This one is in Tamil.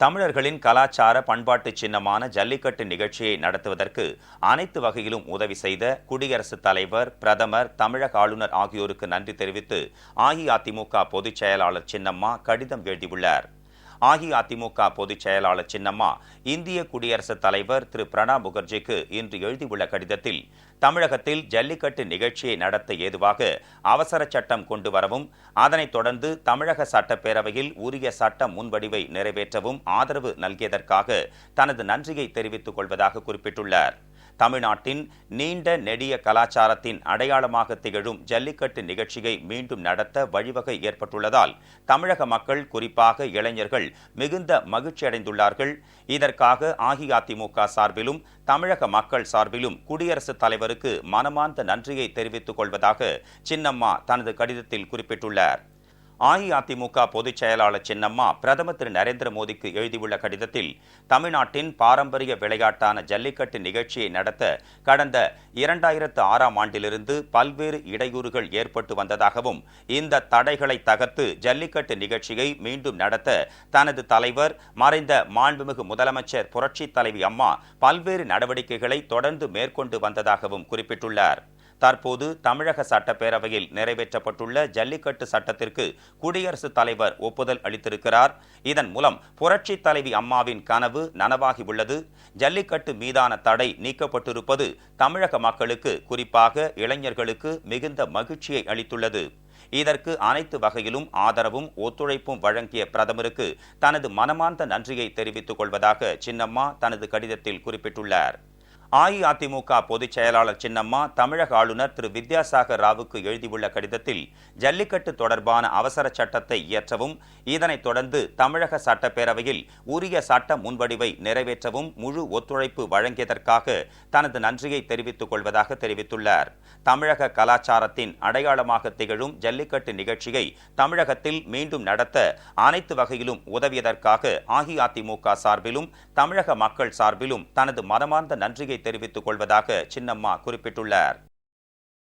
தமிழர்களின் கலாச்சார பண்பாட்டு சின்னமான ஜல்லிக்கட்டு நிகழ்ச்சியை நடத்துவதற்கு அனைத்து வகையிலும் உதவி செய்த குடியரசுத் தலைவர் பிரதமர் தமிழக ஆளுநர் ஆகியோருக்கு நன்றி தெரிவித்து அஇஅதிமுக பொதுச் செயலாளர் சின்னம்மா கடிதம் எழுதியுள்ளார். அஇஅதிமுக பொதுச் செயலாளர் சின்னம்மா இந்திய குடியரசுத் தலைவர் திரு. பிரணாப் முகர்ஜிக்கு இன்று எழுதியுள்ள கடிதத்தில் தமிழகத்தில் ஜல்லிக்கட்டு நிகழ்ச்சியை நடத்த ஏதுவாக அவசர சட்டம் கொண்டு வரவும் அதனைத் தொடர்ந்து தமிழக சட்டப்பேரவையில் உரிய சட்ட முன்வடிவை நிறைவேற்றவும் ஆதரவு நல்கியதற்காக தனது நன்றியை தெரிவித்துக் கொள்வதாக குறிப்பிட்டுள்ளார். தமிழ்நாட்டின் நீண்ட நெடிய கலாச்சாரத்தின் அடையாளமாக திகழும் ஜல்லிக்கட்டு நிகழ்ச்சியை மீண்டும் நடத்த வழிவகை ஏற்பட்டுள்ளதால் தமிழக மக்கள் குறிப்பாக இளைஞர்கள் மிகுந்த மகிழ்ச்சியடைந்துள்ளார்கள். இதற்காக அஇஅதிமுக சார்பிலும் தமிழக மக்கள் சார்பிலும் குடியரசுத் தலைவருக்கு மனமார்ந்த நன்றியை தெரிவித்துக் கொள்வதாக சின்னம்மா தனது கடிதத்தில் குறிப்பிட்டுள்ளார். அஇஅதிமுக பொதுச் செயலாளர் சின்னம்மா பிரதமர் திரு நரேந்திர மோடிக்கு எழுதியுள்ள கடிதத்தில் தமிழ்நாட்டின் பாரம்பரிய விளையாட்டான ஜல்லிக்கட்டு நிகழ்ச்சியை நடத்த கடந்த இரண்டாயிரத்து ஆறாம் ஆண்டிலிருந்து பல்வேறு இடையூறுகள் ஏற்பட்டு வந்ததாகவும் இந்த தடைகளை தகர்த்து ஜல்லிக்கட்டு நிகழ்ச்சியை மீண்டும் நடத்த தனது தலைவர் மறைந்த மாண்புமிகு முதலமைச்சர் புரட்சித் தலைவி அம்மா பல்வேறு நடவடிக்கைகளை தொடர்ந்து மேற்கொண்டு வந்ததாகவும் குறிப்பிட்டுள்ளார். தற்போது தமிழக சட்டப்பேரவையில் நிறைவேற்றப்பட்டுள்ள ஜல்லிக்கட்டு சட்டத்திற்கு குடியரசுத் தலைவர் ஒப்புதல் அளித்திருக்கிறார். இதன் மூலம் புரட்சித் தலைவி அம்மாவின் கனவு நனவாகி உள்ளது. ஜல்லிக்கட்டு மீதான தடை நீக்கப்பட்டிருப்பது தமிழக மக்களுக்கு குறிப்பாக இளைஞர்களுக்கு மிகுந்த மகிழ்ச்சியை அளித்துள்ளது. இதற்கு அனைத்து வகையிலும் ஆதரவும் ஒத்துழைப்பும் வழங்கிய பிரதமருக்கு தனது மனமார்ந்த நன்றியை தெரிவித்துக் கொள்வதாக சின்னம்மா தனது கடிதத்தில் குறிப்பிட்டுள்ளார். அஇஅதிமுக பொதுச் செயலாளர் சின்னம்மா தமிழக ஆளுநர் திரு வித்யாசாகர் ராவுக்கு எழுதியுள்ள கடிதத்தில் ஜல்லிக்கட்டு தொடர்பான அவசர சட்டத்தை இயற்றவும் இதனைத் தொடர்ந்து தமிழக சட்டப்பேரவையில் உரிய சட்ட முன்வடிவை நிறைவேற்றவும் முழு ஒத்துழைப்பு வழங்கியதற்காக தனது நன்றியை தெரிவித்துக் கொள்வதாக தெரிவித்துள்ளார். தமிழக கலாச்சாரத்தின் அடையாளமாக திகழும் ஜல்லிக்கட்டு நிகழ்ச்சியை தமிழகத்தில் மீண்டும் நடத்த அனைத்து வகையிலும் உதவியதற்காக அஇஅதிமுக சார்பிலும் தமிழக மக்கள் சார்பிலும் தனது மனமார்ந்த நன்றியை தெரிவித்துக் கொள்வதாக சின்னம்மா குறிப்பிட்டுள்ளார்.